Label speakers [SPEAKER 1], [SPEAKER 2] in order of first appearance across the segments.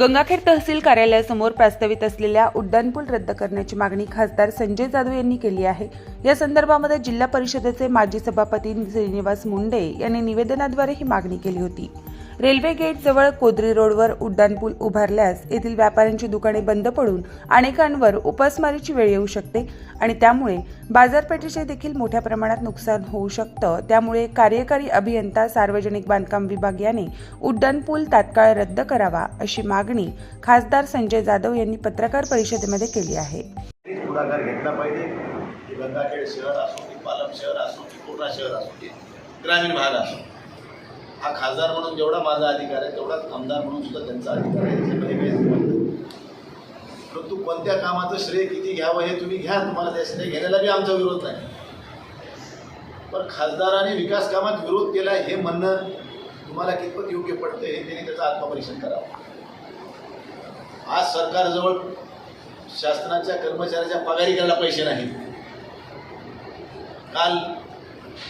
[SPEAKER 1] गंगाखेड तहसील कार्यालयासमोर प्रस्तावित असलेल्या उड्डाणपूल रद्द करण्याची मागणी खासदार संजय जाधव यांनी केली आहे. या संदर्भामध्ये जिल्हा परिषदेचे माजी सभापती श्रीनिवास मुंडे यांनी निवेदनाद्वारे ही मागणी केली होती. रेल्वे गेटजवळ कोद्री कोदरी रोडवर उड्डाणपूल उभारल्यास येथील व्यापाऱ्यांची दुकाने बंद पडून अनेकांवर उपासमारीची वेळ येऊ शकते आणि त्यामुळे बाजारपेठेचे देखील मोठ्या प्रमाणात नुकसान होऊ शकतं. त्यामुळे कार्यकारी अभियंता सार्वजनिक बांधकाम विभाग याने उड्डाणपूल तात्काळ रद्द करावा अशी मागणी खासदार संजय जाधव यांनी पत्रकार परिषदेमध्ये केली आहे.
[SPEAKER 2] पुढाकार घेतला पाहिजे. की गंगाखेड शहर असो की पालम शहर असो की पूर्णा शहर असो की ग्रामीण भाग असो. हा खासदार म्हणून जेवढा माझा अधिकार आहे तेवढाच आमदार म्हणून सुद्धा त्यांचा अधिकार आहे त्याच्यामध्ये काही परंतु कोणत्या कामाचं श्रेय किती घ्यावं हे तुम्ही घ्या तुम्हाला त्या श्रेय घेण्याला बी आमचा विरोध नाही. पण खासदाराने विकास कामात विरोध केला हे म्हणणं तुम्हाला कितपत योग्य पडतं हे त्यांनी त्याचं आत्मपरीक्षण करावं. आज सरकारजवळ शासनाच्या कर्मचाऱ्याच्या पगारी करायला पैसे नाहीत. काल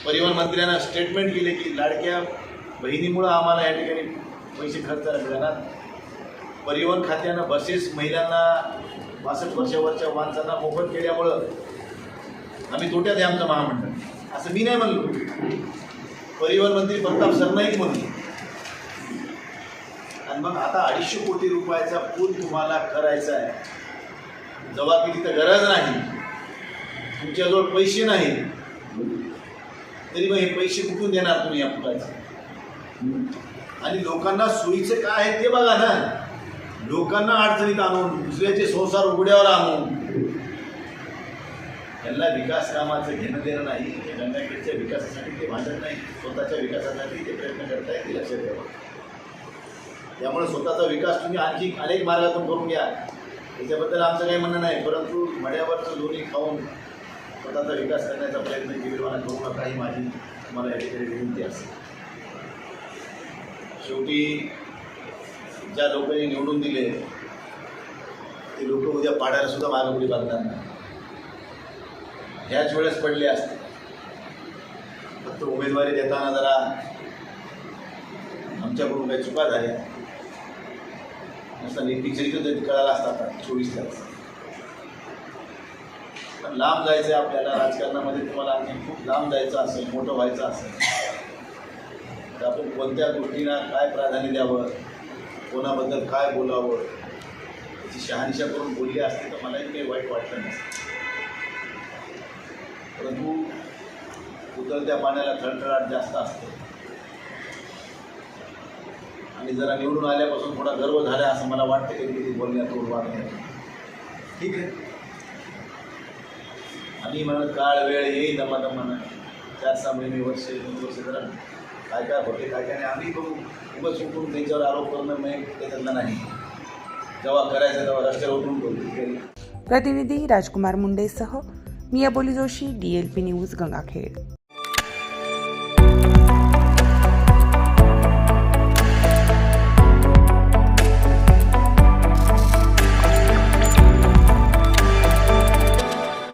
[SPEAKER 2] परिवहन मंत्र्यांना स्टेटमेंट केले की लाडक्या बहिणीमुळं आम्हाला या ठिकाणी पैसे खर्च मिळणार. परिवहन खात्यानं बसेस महिलांना बासष्ट वर्षावरच्या माणसांना मोफत केल्यामुळं आम्ही तोट्यात आहे आमचं महामंडळ. असं मी नाही म्हणलो. परिवहन मंत्री प्रताप सरनाईक म्हणले आणि मग आता अडीचशे कोटी रुपयाचा पूल तुम्हाला करायचा आहे. जबाबदारी तर गरज नाही. तुमच्याजवळ पैसे नाही. तरी मग हे पैसे कुठून देणार तुम्ही या पुलाचे? आणि लोकांना सोयीचं काय आहे ते बघा ना. लोकांना अडचणीत आणून दुसऱ्याचे संसार उघड्यावर आणून. त्यांना विकास कामाचं घेणं देणं नाही. हे गंगाखेडच्या विकासासाठी ते भांडत नाही. स्वतःच्या विकासासाठी ते प्रयत्न करतायत ते लक्षात ठेवा. त्यामुळे स्वतःचा विकास तुम्ही आणखी अनेक मार्गातून करून घ्या. त्याच्याबद्दल आमचं काही म्हणणं नाही परंतु मड्यावरचं दोन्ही खाऊन स्वतःचा विकास करण्याचा प्रयत्न केविरवाना करू नका ही माझी तुम्हाला या ठिकाणी विनंती असेल. शेवटी ज्या लोकांनी निवडून दिले ते लोक उद्या पाडायला सुद्धा मागपुढे बघणार नाही. ह्याच वेळेस पडले असते. फक्त उमेदवारी देताना जरा आमच्याकडून काही चुका झाल्या. असं नीतीचरित्र कळायला असतात चोवीस तास. पण लांब जायचं आहे आपल्याला. राजकारणामध्ये तुम्हाला आणखी खूप लांब जायचं असेल मोठं व्हायचं असेल. तर आपण कोणत्या गोष्टींना काय प्राधान्य द्यावं? कोणाबद्दल काय बोलावं? याची शहानिशा करून बोलली असते तर मलाही काही वाईट वाटलं नसतं. परंतु उतरत्या पाण्याला थळथळाट जास्त असतो. आणि जरा निवडून आल्यापासून थोडा गर्व झाला असं मला वाटतं कधी कधी बोलण्यातून वागण्यातून ठीक आहे. आणि म्हणत काळ वेळ येईल दमादमानं. चार सहा महिने वर्ष दोन वर्ष जरा काय काय होते काय काय नाही आम्ही बघू उगाच उठून त्यांच्यावर आरोप करणं नाही त्याच्यातलं नाही. जेव्हा करायचं तेव्हा रस्त्यावर उठून करू
[SPEAKER 1] प्रतिनिधी राजकुमार मुंडेसह मी Aboli Joshi D L P news Gangakhed.